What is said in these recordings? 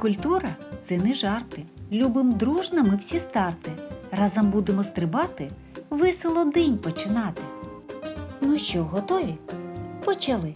Фізкультура це не жарти. Любим дружно ми всі старти. Разом будемо стрибати, весело день починати. Ну що, готові? Почали.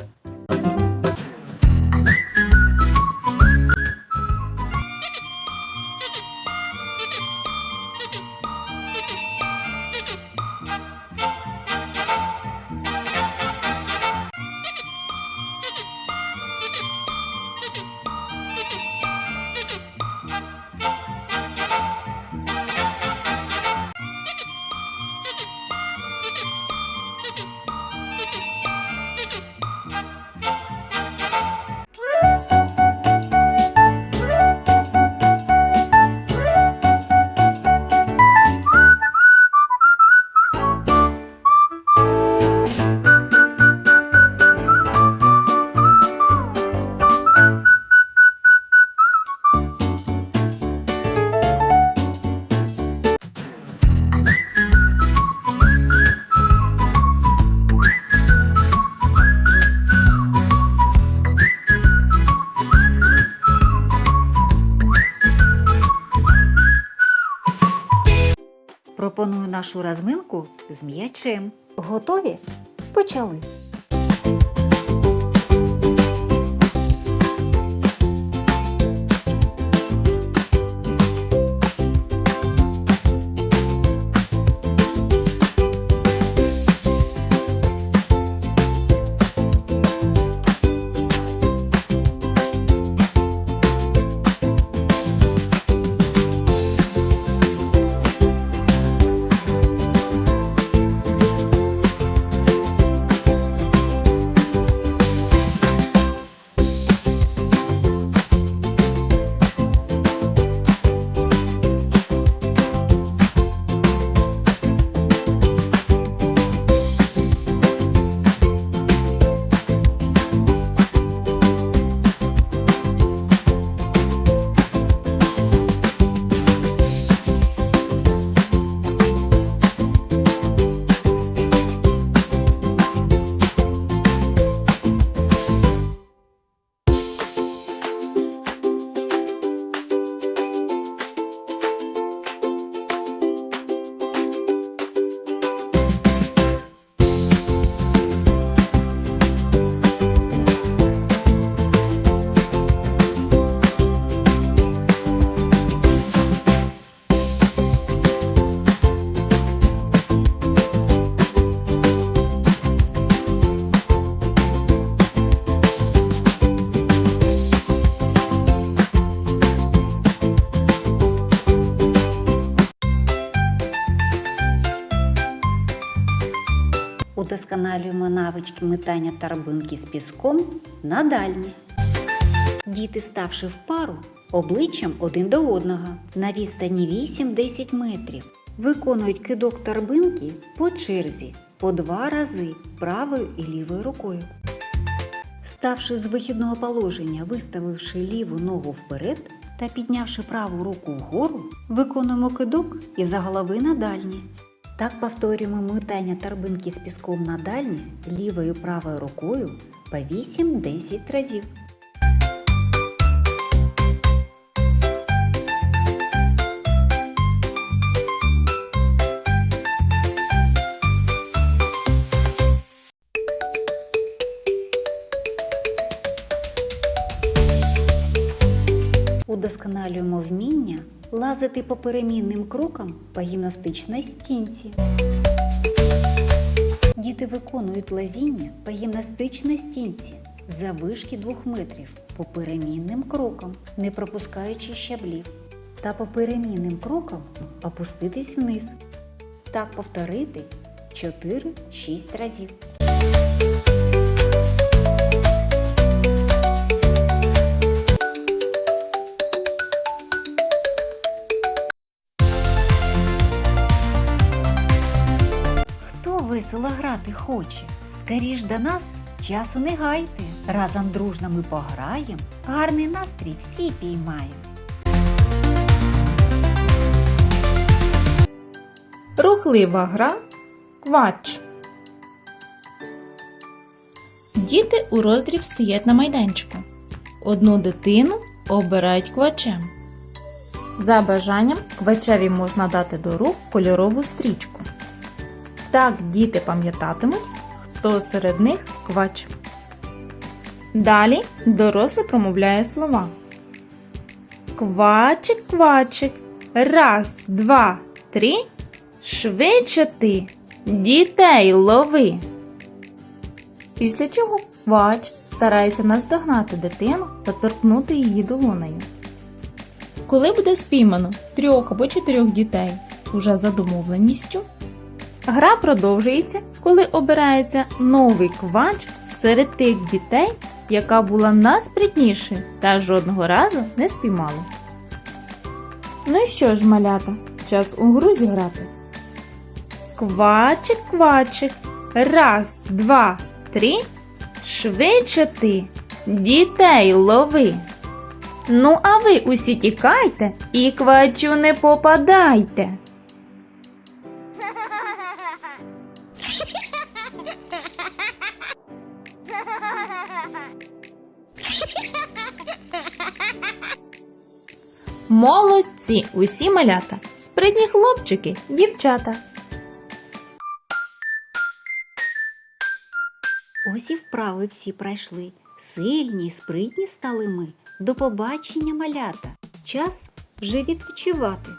Пропоную нашу розминку з м'ячем. Готові? Почали. Удосконалюємо навички метання тарабинки з піском на дальність. Діти, ставши в пару, обличчям один до одного на відстані 8-10 метрів, виконують кидок торбинки по черзі по два рази правою і лівою рукою. Ставши з вихідного положення, виставивши ліву ногу вперед та піднявши праву руку вгору, виконуємо кидок із за голови на дальність. Так повторюємо метання торбинки з піском на дальність лівою правою рукою по 8-10 разів. Удосконалюємо вміння лазити по перемінним крокам по гімнастичній стінці. Діти виконують лазіння по гімнастичній стінці за вишки 2 метрів по перемінним крокам, не пропускаючи щаблів, та по перемінним крокам опуститись вниз. Так повторити 4-6 разів. Весело грати хоче? Скоріш до нас часу не гайте. Разом дружно ми пограєм, гарний настрій всі піймаєм. Рухлива гра квач. Діти у роздріб стоять на майданчику. Одну дитину обирають квачем. За бажанням квачеві можна дати до рук кольорову стрічку. Так діти пам'ятатимуть, хто серед них квач. Далі дорослий промовляє слова. Квачик, квачик, раз, два, три, швидше ти, дітей лови. Після чого квач старається наздогнати дитину та торкнути її долонею. Коли буде спіймано трьох або чотирьох дітей уже за домовленістю, гра продовжується, коли обирається новий квач серед тих дітей, яка була найспритнішою та жодного разу не спіймали. Ну що ж, малята, час у гру зіграти. Квачик, квачик, раз, два, три, швидше ти, дітей лови. Ну, а ви усі тікайте і квачу не попадайте. Молодці усі малята, спритні хлопчики, дівчата. Ось і вправи всі пройшли. Сильні, й спритні стали ми. До побачення, малята. Час вже відпочивати.